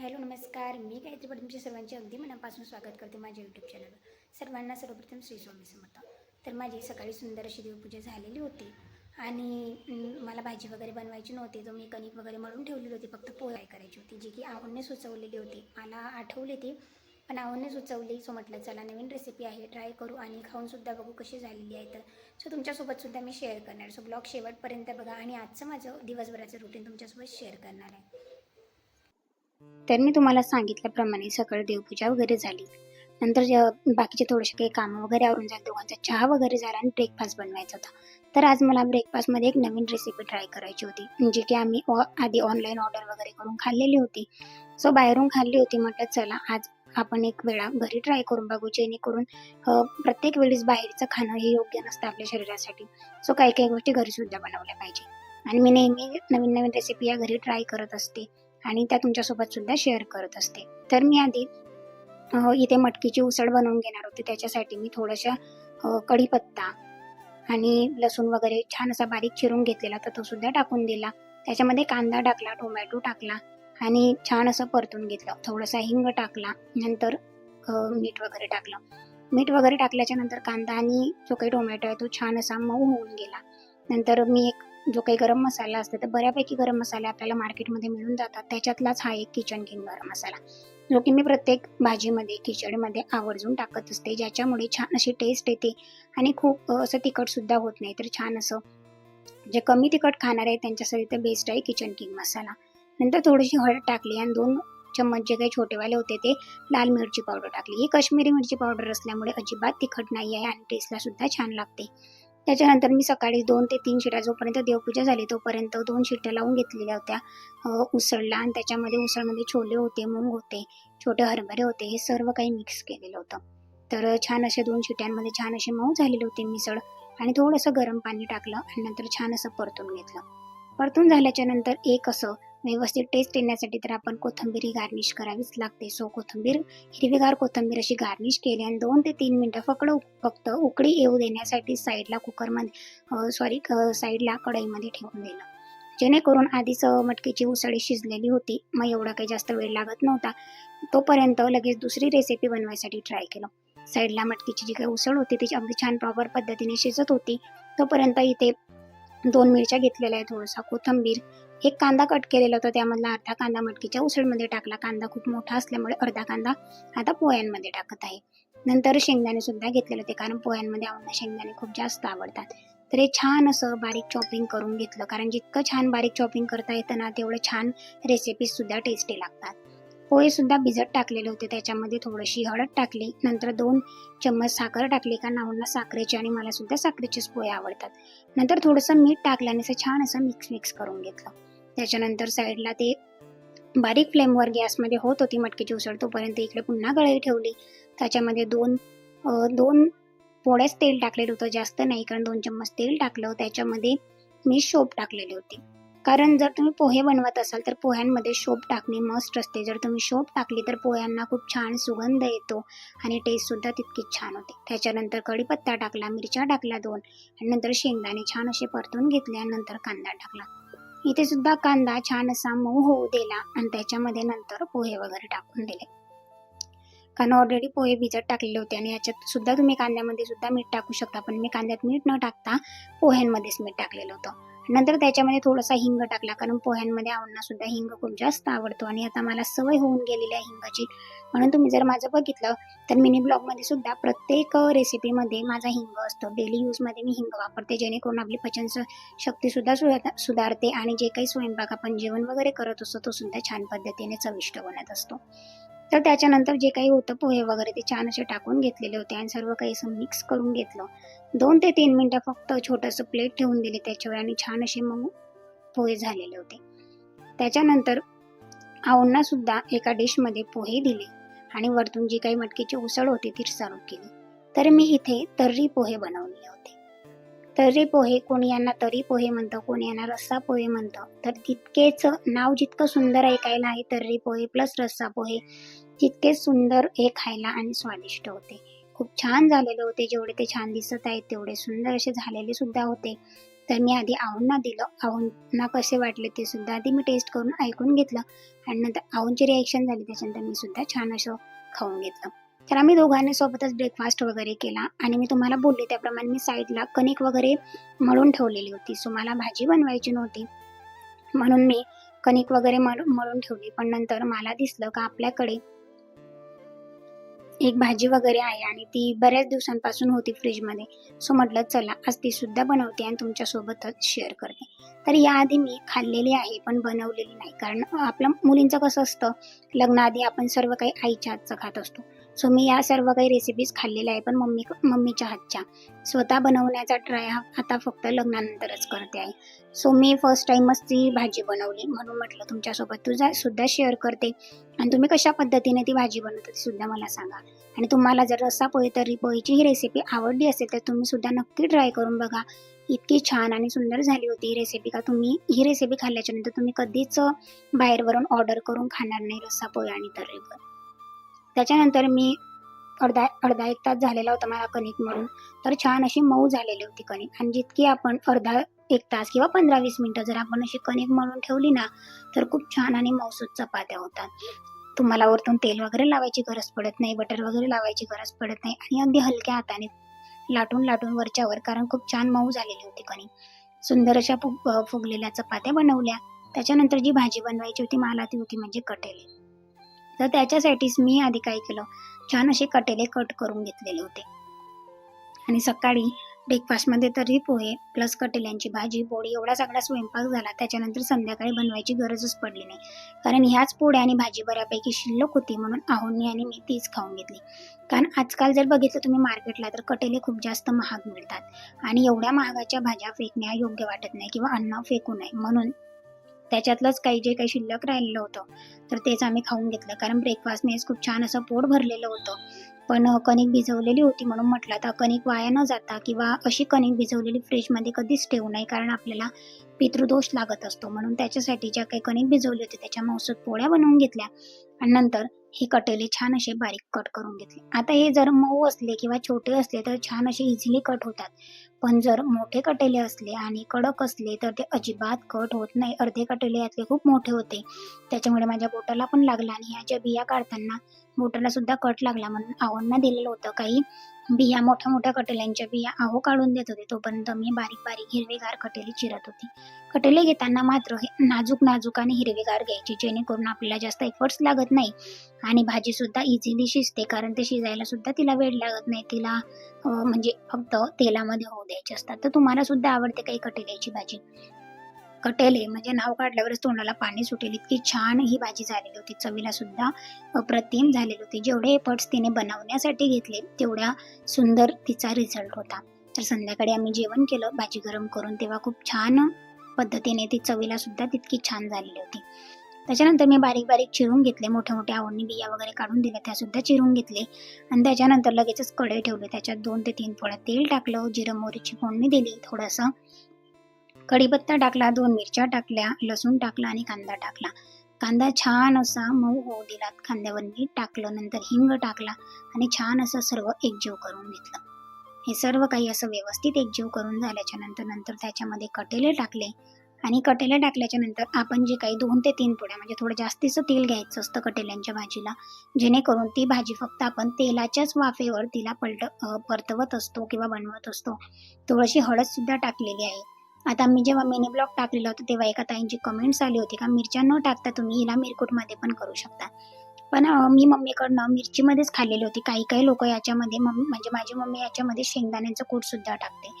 Hello नमस्कार. मी गायत्री पण तुमच्या सर्वांचे अगदी मनापासून स्वागत करते माझ्या यूट्यूब चॅनलवर सर्वांना सर्वप्रथम श्री स्वामी समर्थ. तर माझी सकाळी सुंदर अशी देवपूजा झालेली होती आणि मला भाजी वगैरे बनवायची नव्हती तर मी कणिक वगैरे मळून ठेवलेली होती फक्त पोळी करायची होती जी की आवडने सुचवलेली होती. मला आठवली ती पण आवडने सुचवली सो म्हटलं चला नवीन रेसिपी आहे ट्राय करू आणि खाऊनसुद्धा बघू कशी झालेली आहे तर. सो तुमच्यासोबतसुद्धा मी शेअर करणार. सो ब्लॉग शेवटपर्यंत बघा आणि आजचं माझं दिवसभराचं रुटीन तुमच्यासोबत शेअर करणार आहे. तर मी तुम्हाला सांगितल्याप्रमाणे सकाळी देवपूजा वगैरे झाली. नंतर जे- बाकीचे थोडेसे काही कामं वगैरे आवरून झाले दोघांचा चहा वगैरे झाला आणि ब्रेकफास्ट बनवायचा होता. तर आज मला ब्रेकफास्टमध्ये एक नवीन रेसिपी ट्राय करायची होती जी की आम्ही ऑ- आधी ऑनलाईन ऑर्डर वगैरे करून खाल्लेली होती. सो बाहेरून खाल्ली होती म्हटलं चला आज आपण एक वेळा घरी ट्राय करून बघू जेणेकरून प्रत्येक वेळेस बाहेरचं खाणं हे योग्य नसतं आपल्या शरीरासाठी. सो काही काही गोष्टी घरी सुद्धा बनवल्या पाहिजे. आणि मी नेहमी नवीन नवीन रेसिपी या घरी ट्राय करत असते. आणि त्या तुमच्यासोबत सुद्धा शेअर करत असते. तर मी आधी इथे मटकीची उसळ बनवून घेणार होते. त्याच्यासाठी मी थोड्याशा कढीपत्ता आणि लसूण वगैरे छान असा बारीक चिरून घेतलेला तर तो सुद्धा टाकून दिला. त्याच्यामध्ये कांदा टाकला टोमॅटो टाकला आणि छान असं परतून घेतलं. थोडासा हिंग टाकला नंतर मीठ वगैरे टाकलं. मीठ वगैरे टाकल्याच्या नंतर कांदा आणि जो काही टोमॅटो आहे तो छान असा मऊ होऊन गेला. नंतर मी एक जो काही गरम मसाला असतो तर बऱ्यापैकी गरम मसाले आपल्याला मार्केटमध्ये मिळून जातात. त्याच्यातलाच हा एक किचन किंग गरम मसाला. जो की मी प्रत्येक भाजीमध्ये खिचडीमध्ये आवर्जून टाकत असते. ज्याच्यामुळे छान अशी टेस्ट येते आणि खूप असं तिखटसुद्धा होत नाही. तर छान असं जे कमी तिखट खाणार आहे त्यांच्यासाठी तर बेस्ट आहे किचन किंग मसाला. नंतर थोडीशी हळद टाकली आणि दोन चम्मच जे काही छोटेवाले होते ते लाल मिरची पावडर टाकली. ही काश्मीरी मिरची पावडर असल्यामुळे अजिबात तिखट नाही आहे आणि टेस्टला सुद्धा छान लागते. त्याच्यानंतर मी सकाळी दोन ते तीन शिट्या जोपर्यंत देवपूजा झाली तोपर्यंत दोन शिट्ट्या लावून घेतलेल्या होत्या. उसळला आणि त्याच्यामध्ये उसळमध्ये छोले होते मूग होते छोटे हरभरे होते हे सर्व काही मिक्स केलेलं होतं. तर छान असे दोन शिट्यांमध्ये छान असे मऊ झालेले होते मिसळ आणि थोडंसं गरम पाणी टाकलं आणि नंतर छान असं परतून घेतलं. परतून झाल्याच्यानंतर एक असं व्यवस्थित टेस्ट येण्यासाठी तर आपण कोथिंबीर ही गार्निश करावीच लागते. सो कोथिंबीर हिरवीगार कोथिंबीर अशी गार्निश केली आणि दोन ते तीन मिनटं फक्त फक्त उकळी येऊ देण्यासाठी साईडला कुकरमध्ये सॉरी साईडला कढईमध्ये ठेवून दिलं. जेणेकरून आधीच मटकीची उसळी शिजलेली होती. मग एवढा काही जास्त वेळ लागत नव्हता. तोपर्यंत लगेच दुसरी रेसिपी बनवायसाठी ट्राय केलं. साईडला मटकीची जी काही उसळ होती ती अगदी छान प्रॉपर पद्धतीने शिजत होती. तोपर्यंत इथे दोन मिरच्या घेतलेल्या आहेत. थोडासा कोथिंबीर एक कांदा कट केलेला होता. त्यामधला अर्धा कांदा मटकीच्या उसळमध्ये टाकला. कांदा खूप मोठा असल्यामुळे अर्धा कांदा आता पोह्यांमध्ये टाकत आहे. नंतर शेंगदाणे सुद्धा घेतलेले होते कारण पोह्यांमध्ये आम्हाला शेंगदाणे खूप जास्त आवडतात. तर हे छान असं बारीक चॉपिंग करून घेतलं कारण जितकं छान बारीक चॉपिंग करता येतं ना तेवढं छान रेसिपीज सुद्धा टेस्टी लागतात. पोहे सुद्धा भिजत टाकलेले होते त्याच्यामध्ये थोडीशी हळद टाकली नंतर दोन चम्मच साखर टाकली कारण नावांना साखरेचे आणि मला सुद्धा साखरेचेच पोहे आवडतात. नंतर थोडंसं मीठ टाकलं आणि असं छान असं मिक्स मिक्स करून घेतलं. त्याच्यानंतर साईडला ते बारीक फ्लेमवर गॅसमध्ये होत होती मटकीची उसळ तोपर्यंत इकडे पुन्हा कढई ठेवली. त्याच्यामध्ये दोन दोन पोळ्याच तेल टाकलेलं होतं जास्त नाही कारण दोन चम्मच तेल टाकलं. त्याच्यामध्ये मी शोप टाकलेली होती. कारण जर तुम्ही पोहे बनवत असाल तर पोह्यांमध्ये शोप टाकणे मस्ट असते. जर तुम्ही शोप टाकली तर पोह्यांना खूप छान सुगंध येतो आणि टेस्टसुद्धा तितकीच छान होते. त्याच्यानंतर कढीपत्ता टाकला मिरच्या टाकल्या दोन आणि नंतर शेंगदाणे छान असे परतून घेतले आणि नंतर कांदा टाकला. इथे सुद्धा कांदा छान असा मऊ होऊ दिला आणि त्याच्यामध्ये नंतर पोहे वगैरे टाकून दिले. कारण ऑलरेडी पोहे भिजत टाकलेले होते आणि याच्यात सुद्धा तुम्ही कांद्यामध्ये सुद्धा मीठ टाकू शकता पण मी कांद्यात मीठ न टाकता पोह्यांमध्येच मीठ टाकलेलं होतं. नंतर त्याच्यामध्ये थोडासा हिंग टाकला कारण पोह्यांमध्ये आवडणं सुद्धा हिंग खूप जास्त आवडतो आणि आता मला सवय होऊन गेलेली आहे हिंगाची. म्हणून तुम्ही जर माझं बघितलं तर मिनी ब्लॉगमध्ये सुद्धा प्रत्येक रेसिपीमध्ये माझा हिंग असतो. डेली यूजमध्ये मी हिंग वापरते जेणेकरून आपली पचन शक्ती सुद्धा सुधा- सुधारते आणि जे काही स्वयंपाक आपण जेवण वगैरे करत असतो तो सुद्धा छान पद्धतीने चविष्ट बनत असतो. तर त्याच्यानंतर जे काही होतं पोहे वगैरे ते छान असे टाकून घेतलेले होते आणि सर्व काही असं मिक्स करून घेतलं. दोन ते तीन मिनटं फक्त छोटंसं प्लेट ठेवून दिले त्याच्यावर आणि छान असे मग पोहे झालेले होते. त्याच्यानंतर आऊंना सुद्धा एका डिशमध्ये पोहे दिले आणि वरतून जी काही मटकीची उसळ होती ती सर्व केली. तर मी इथे तर्री पोहे बनवलेले होते. तर्री पोहे कोणी यांना तरी पोहे म्हणतं कोणी यांना रस्सा पोहे म्हणतं. तर तितकेच नाव जितकं सुंदर ऐकायला आहे तर्री पोहे प्लस रस्सा पोहे इतके सुंदर हे खायला आणि स्वादिष्ट होते. खूप छान झालेले होते. जेवढे ते छान दिसत आहेत तेवढे सुंदर असे झालेले सुद्धा होते. तर मी आधी आऊंना दिलं. आऊंना कसे वाटले ते सुद्धा आधी मी टेस्ट करून ऐकून घेतलं. आणि नंतर आऊंची रिॲक्शन झाली त्याच्यानंतर मी सुद्धा छान असं खाऊन घेतलं. तर आम्ही दोघांनी सोबतच ब्रेकफास्ट वगैरे केला. आणि मी तुम्हाला बोलले त्याप्रमाणे मी साईडला कणिक वगैरे मळून ठेवलेली होती. सो मला भाजी बनवायची नव्हती. म्हणून मी कणिक वगैरे मळून ठेवली. पण नंतर मला दिसलं का आपल्याकडे एक भाजी वगैरे आहे आणि ती बऱ्याच दिवसांपासून होती फ्रीजमध्ये. सो म्हटलं चला आज ती सुद्धा बनवते आणि तुमच्यासोबतच शेअर करते. तर याआधी मी खाल्लेली आहे पण बनवलेली नाही. कारण आपल्या मुलींचं कसं असतं लग्नाआधी आपण सर्व काही आईच्या हातचं खात असतो. सो मी या सर्व काही रेसिपीज खाल्लेल्या आहे पण मम्मी मम्मीच्या हातच्या. स्वतः बनवण्याचा ट्राय हा आता फक्त लग्नानंतरच करते आहे सो मी फर्स्ट टाईमच ती भाजी बनवली. म्हणून म्हटलं तुमच्यासोबत तुझा सुद्धा शेअर करते. आणि तुम्ही कशा पद्धतीने ती भाजी बनवता ती सुद्धा मला सांगा. आणि तुम्हाला जर रस्सा पोहे तरी पोहेची ही रेसिपी आवडली असेल तर तुम्ही सुद्धा नक्की ट्राय करून बघा. इतकी छान आणि सुंदर झाली होती ही रेसिपी का तुम्ही ही रेसिपी खाल्ल्याच्यानंतर तुम्ही कधीच बाहेरवरून ऑर्डर करून खाणार नाही रस्सा पोहे आणि तर्री त्याच्यानंतर मी अर्धा अर्धा एक तास झालेला होता मला कणिक म्हणून तर छान अशी मऊ झालेली होती कणिक. आणि जितकी आपण अर्धा एक तास किंवा पंधरा वीस मिनटं जर आपण अशी कणिक मळून ठेवली ना तर खूप छान आणि मऊसूत चपात्या होतात. तुम्हाला वरतून तेल वगैरे लावायची गरज पडत नाही बटर वगैरे लावायची गरज पडत नाही आणि अगदी हलक्या हाताने लाटून लाटून वरच्यावर कारण खूप छान मऊ झालेली होती कणिक. सुंदर अशा फुग फुगलेल्या चपात्या बनवल्या. त्याच्यानंतर जी भाजी बनवायची होती मला ती होती म्हणजे कटेली तर त्याच्यासाठीच मी आधी काय केलं? छान असे कटेले कट करून घेतलेले होते. आणि सकाळी ब्रेकफास्टमध्ये तरी पोहे प्लस कटेल्यांची भाजी पोळी एवढा सगळा स्वयंपाक झाला त्याच्यानंतर संध्याकाळी बनवायची गरजच पडली नाही. कारण ह्याच पोळ्या आणि भाजी बऱ्यापैकी शिल्लक होती म्हणून आहोनी आणि मी तीच खाऊन घेतली. कारण आजकाल जर बघितलं तुम्ही मार्केटला तर कटेले खूप जास्त महाग मिळतात. आणि एवढ्या महागाच्या भाज्या फेकण्या योग्य वाटत नाही किंवा अन्न फेकू नये म्हणून त्याच्यातलंच काही जे काही शिल्लक राहिलेलं होतं तर तेच आम्ही खाऊन घेतलं. कारण ब्रेकफास्टनेच खूप छान असं पोट भरलेलं होतं. पण कणिक भिजवलेली होती म्हणून म्हटलं आता कणिक वाया न जाता किंवा अशी कणिक भिजवलेली फ्रीजमध्ये कधीच ठेवू नये. कारण आपल्याला पितृदोष लागत असतो. म्हणून त्याच्यासाठी ज्या काही कणिक भिजवली होती त्याच्या मौसूद पोळ्या बनवून घेतल्या आणि नंतर हे कटेले छान असे बारीक कट करून घेतले. आता हे जर मऊ असले किंवा छोटे असले तर छान असे इझिली कट होतात. पण जर मोठे कटेले असले आणि कडक असले तर ते अजिबात कट होत नाही. अर्धे कटेले यातले खूप मोठे होते. त्याच्यामुळे माझ्या बोटाला पण लागला आणि ह्या ज्या बिया काढताना बोटाला सुद्धा कट लागला म्हणून आव्हांना दिलेलं होतं. काही बिया मोठ्या मोठ्या कटेल्यांच्या बिया आहो काढून देत होते. तोपर्यंत मी बारीक बारीक हिरवेगार कटेले चिरत होती. कटेले घेताना मात्र हे नाजूक नाजूक आणि हिरवेगार घ्यायची जेणेकरून आपल्याला जास्त एफर्ट्स लागत नाही. आणि भाजी सुद्धा इझिली शिजते कारण ते शिजायला सुद्धा तिला वेळ लागत नाही. तिला म्हणजे फक्त तेलामध्ये होऊ द्यायचे असतात. तर तुम्हाला सुद्धा आवडते काही कटेल्याची भाजी? कटेले म्हणजे नाव काढल्यावरच तोंडाला पाणी सुटेल. इतकी छान ही भाजी झालेली होती. चवीला सुद्धा अप्रतिम झालेली होती. जेवढे एफर्ट्स तिने बनवण्यासाठी घेतले तेवढ्या सुंदर तिचा रिझल्ट होता. तर संध्याकाळी आम्ही जेवण केलं. भाजी गरम करून तेव्हा खूप छान पद्धतीने ती चवीला सुद्धा तितकी छान झालेली होती. त्याच्यानंतर मी बारीक बारीक चिरून घेतले. मोठ्या मोठ्या आवडणी बिया वगैरे काढून दिल्या. त्या सुद्धा चिरून घेतले. आणि त्याच्यानंतर लगेचच कढई ठेवले. त्याच्यात दोन ते तीन पोळ्या तेल टाकलं. जिरं मोहरीची फोडणी दिली. थोडंसं कढीपत्ता टाकला दोन मिरच्या टाकल्या लसूण टाकला आणि कांदा टाकला. कांदा छान असा मऊ होऊ दिला. कांद्यावर मीठ टाकलं नंतर हिंग टाकला आणि छान असं सर्व एकजीव करून घेतलं. हे सर्व काही असं व्यवस्थित एकजीव करून झाल्याच्यानंतर नंतर त्याच्यामध्ये कटेले टाकले. आणि कटेले टाकल्याच्या नंतर आपण जे काही दोन ते तीन पुड्या म्हणजे थोडं जास्तीचं तेल घ्यायचं असतं कटेल्यांच्या भाजीला जेणेकरून ती भाजी फक्त आपण तेलाच्याच वाफेवर तिला पलट परतवत असतो किंवा बनवत असतो. थोडीशी हळदसुद्धा टाकलेली आहे. आता मी जेव्हा मिनी ब्लॉग टाकलेला होता तेव्हा एका ताईंची कमेंट्स आली होती का मिरच्या न टाकता तुम्ही हिला मिरकुटमध्ये पण करू शकता. पण मी मम्मीकडनं मिरचीमध्येच खाल्लेली होती. काही काही लोक याच्यामध्ये मम्मी म्हणजे माझी मम्मी याच्यामध्ये शेंगदाण्याचं कूटसुद्धा टाकते.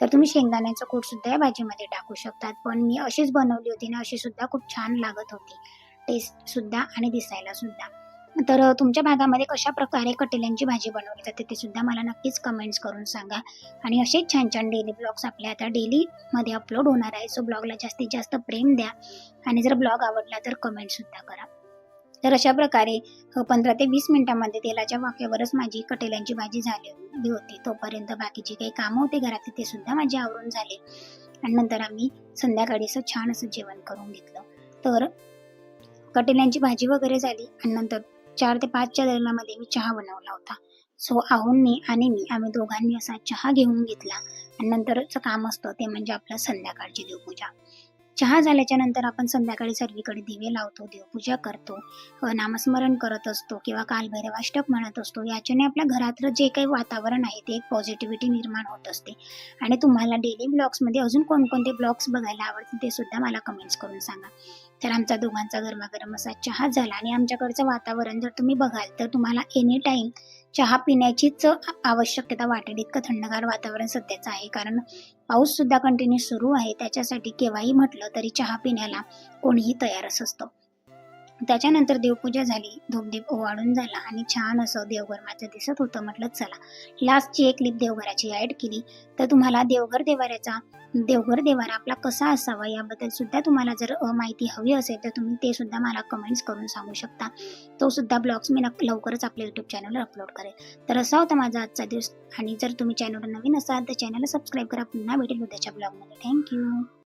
तर तुम्ही शेंगदाण्याचं कूटसुद्धा या भाजीमध्ये टाकू शकतात. पण मी अशीच बनवली होती ना अशीसुद्धा खूप छान लागत होती. टेस्टसुद्धा आणि दिसायलासुद्धा तर तुमच्या भागामध्ये कशा प्रकारे कटेल्यांची भाजी बनवली जाते ते सुद्धा मला नक्कीच कमेंट्स करून सांगा. आणि असेच छान छान डेली ब्लॉग्स आपल्या आता डेलीमध्ये अपलोड होणार आहे. सो ब्लॉगला जास्तीत जास्त प्रेम द्या. आणि जर ब्लॉग आवडला तर कमेंटसुद्धा करा. तर अशा प्रकारे पंधरा ते वीस मिनिटांमध्ये तेलाच्या वाफेवरच माझी कटेल्यांची भाजी झाली होती. तोपर्यंत बाकीची काही कामं होते घरात ते सुद्धा माझे आवरून झाले. आणि नंतर आम्ही संध्याकाळी असं छान असं जेवण करून घेतलं. तर कटेल्यांची भाजी वगैरे झाली. आणि नंतर चार ते पाचच्या दरम्यामध्ये मी चहा बनवला होता. सो आहोंनी आणि मी आम्ही दोघांनी असा चहा घेऊन घेतला. आणि नंतरचं काम असतं ते म्हणजे आपलं संध्याकाळची देवपूजा. चहा झाल्याच्यानंतर आपण संध्याकाळी सर्वीकडे दिवे लावतो देवपूजा करतो नामस्मरण करत असतो किंवा कालभैरवाष्टक म्हणत असतो. याच्याने आपल्या घरातलं जे काही वातावरण आहे ते एक पॉझिटिव्हिटी निर्माण होत असते. आणि तुम्हाला डेली ब्लॉग्समध्ये अजून कोणकोणते ब्लॉग्स बघायला आवडतील ते सुद्धा मला कमेंट्स करून सांगा. तर आमचा दोघांचा गरमागरम असा चहा झाला आणि आमच्याकडचं वातावरण जर तुम्ही बघाल तर तुम्हाला एनी टाईम चहा पिण्याचीच आवश्यकता वाटेल. इतकं थंडगार वातावरण सध्याचं आहे. कारण पाऊससुद्धा कंटिन्यू सुरू आहे. त्याच्यासाठी केव्हाही म्हटलं तरी चहा पिण्याला कोणीही तयारच असतं. त्याच्यानंतर देवपूजा झाली धूपदीप ओवाळून झाला आणि छान असं देवघर माझं दिसत होतं म्हटलं चला. लास्टची एक क्लिप देवघराची ॲड केली. तर तुम्हाला देवघर देवाऱ्याचा देवघर देवारा आपला कसा असावा याबद्दल सुद्धा तुम्हाला जर अ, माहिती हवी असेल तर तुम्ही ते सुद्धा मला कमेंट्स करून सांगू शकता. तो सुद्धा ब्लॉग्स मी लवकरच आपल्या यूट्यूब चॅनलवर अपलोड करेल. तर असा होता माझा आजचा दिवस. आणि जर तुम्ही चॅनलवर नवीन असाल तर चॅनलला सबस्क्राईब करा. पुन्हा भेटेल उद्याच्या ब्लॉगमध्ये थँक्यू